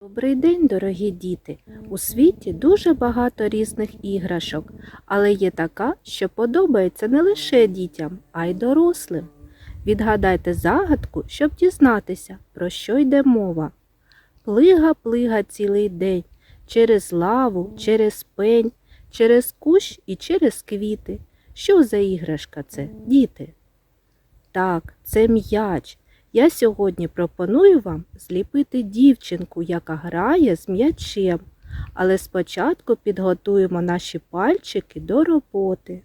Добрий день, дорогі діти! У світі дуже багато різних іграшок, але є така, що подобається не лише дітям, а й дорослим. Відгадайте загадку, щоб дізнатися, про що йде мова. Плига, плига цілий день, через лаву, через пень, через кущ і через квіти. Що за іграшка це, діти? Так, це м'яч. Я сьогодні пропоную вам зліпити дівчинку, яка грає з м'ячем. Але спочатку підготуємо наші пальчики до роботи.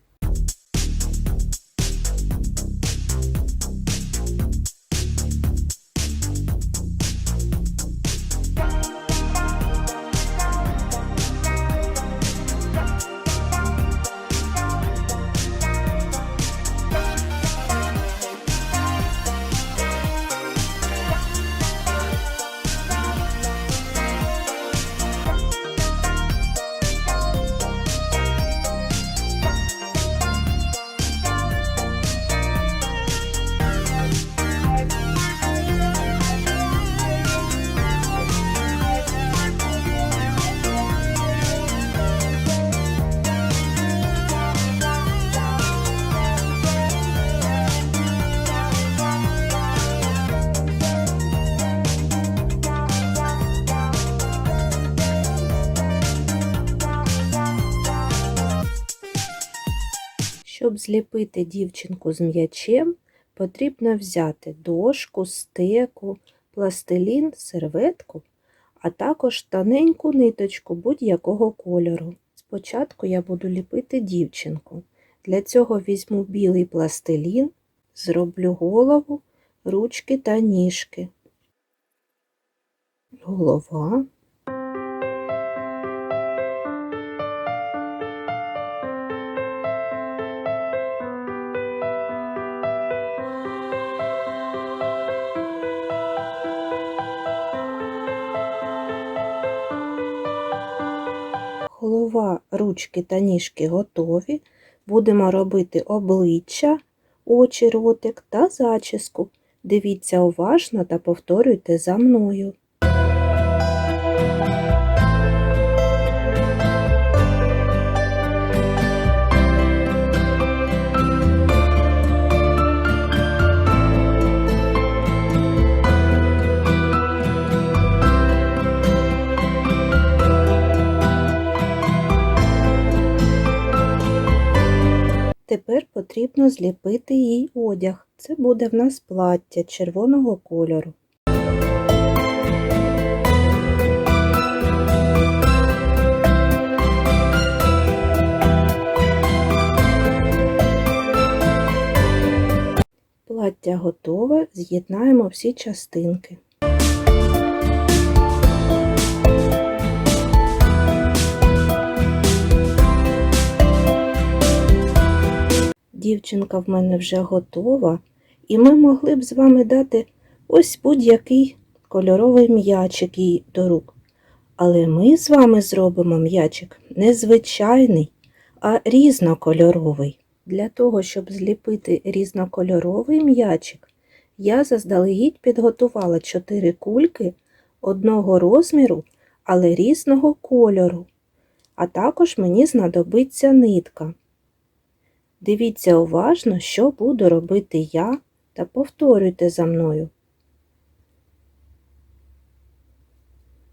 Щоб зліпити дівчинку з м'ячем, потрібно взяти дошку, стеку, пластилін, серветку, а також тоненьку ниточку будь-якого кольору. Спочатку я буду ліпити дівчинку. Для цього візьму білий пластилін, зроблю голову, ручки та ніжки. Голова. Голова, ручки та ніжки готові. Будемо робити обличчя, очі, ротик та зачіску. Дивіться уважно та повторюйте за мною. Потрібно зліпити їй одяг. Це буде в нас плаття червоного кольору. Плаття готове, з'єднаємо всі частинки. Дівчинка в мене вже готова, і ми могли б з вами дати ось будь-який кольоровий м'ячик їй до рук. Але ми з вами зробимо м'ячик не звичайний, а різнокольоровий. Для того, щоб зліпити різнокольоровий м'ячик, я заздалегідь підготувала чотири кульки одного розміру, але різного кольору. А також мені знадобиться нитка. Дивіться уважно, що буду робити я, та повторюйте за мною.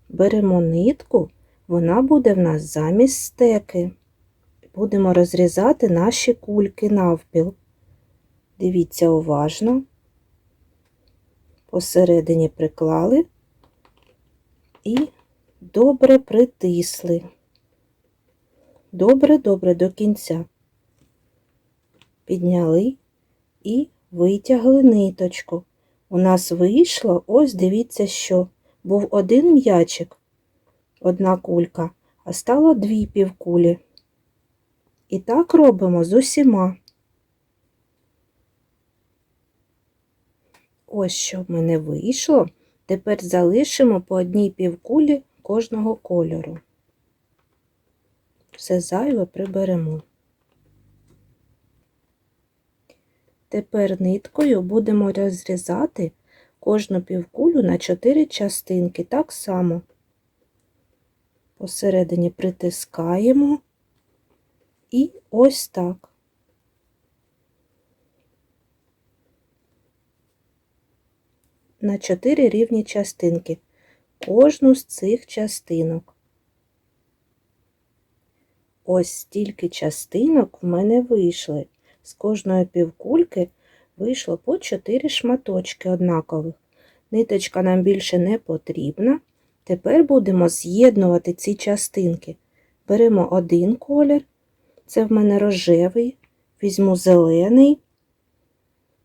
Беремо нитку, вона буде в нас замість стеки. Будемо розрізати наші кульки навпіл. Дивіться уважно. Посередині приклали і добре притисли. Добре-добре до кінця підняли і витягли ниточку. У нас вийшло, ось дивіться, що був один м'ячик, одна кулька, а стало дві півкулі. І так робимо з усіма. Ось що в мене вийшло. Тепер залишимо по одній півкулі кожного кольору. Все зайве приберемо. Тепер ниткою будемо розрізати кожну півкулю на 4 частинки так само. Посередині притискаємо і ось так. На чотири рівні частинки. Кожну з цих частинок. Ось стільки частинок в мене вийшли. З кожної півкульки вийшло по 4 шматочки однакових. Ниточка нам більше не потрібна. Тепер будемо з'єднувати ці частинки. Беремо один колір, це в мене рожевий, візьму зелений,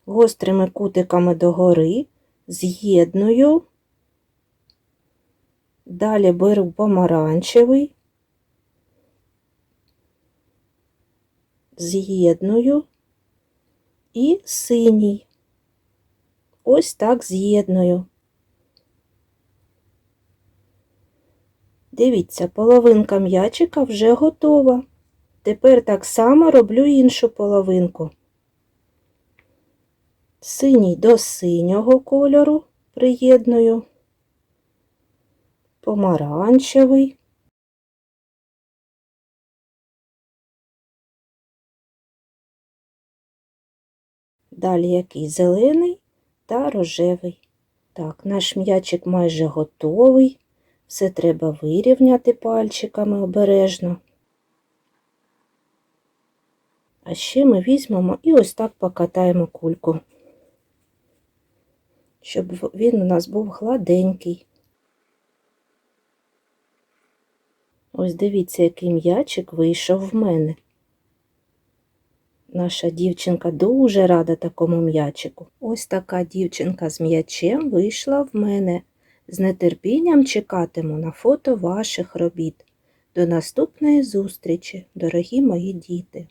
гострими кутиками догори, з'єдную. Далі беру помаранчевий, з'єдную і синій. Ось так з'єдную. Дивіться, половинка м'ячика вже готова. Тепер так само роблю іншу половинку. Синій до синього кольору приєдную, помаранчевий. Далі який зелений та рожевий. Так, наш м'ячик майже готовий. Все треба вирівняти пальчиками обережно. А ще ми візьмемо і ось так покатаємо кульку, щоб він у нас був гладенький. Ось дивіться, який м'ячик вийшов в мене. Наша дівчинка дуже рада такому м'ячику. Ось така дівчинка з м'ячем вийшла в мене. З нетерпінням чекатиму на фото ваших робіт. До наступної зустрічі, дорогі мої діти!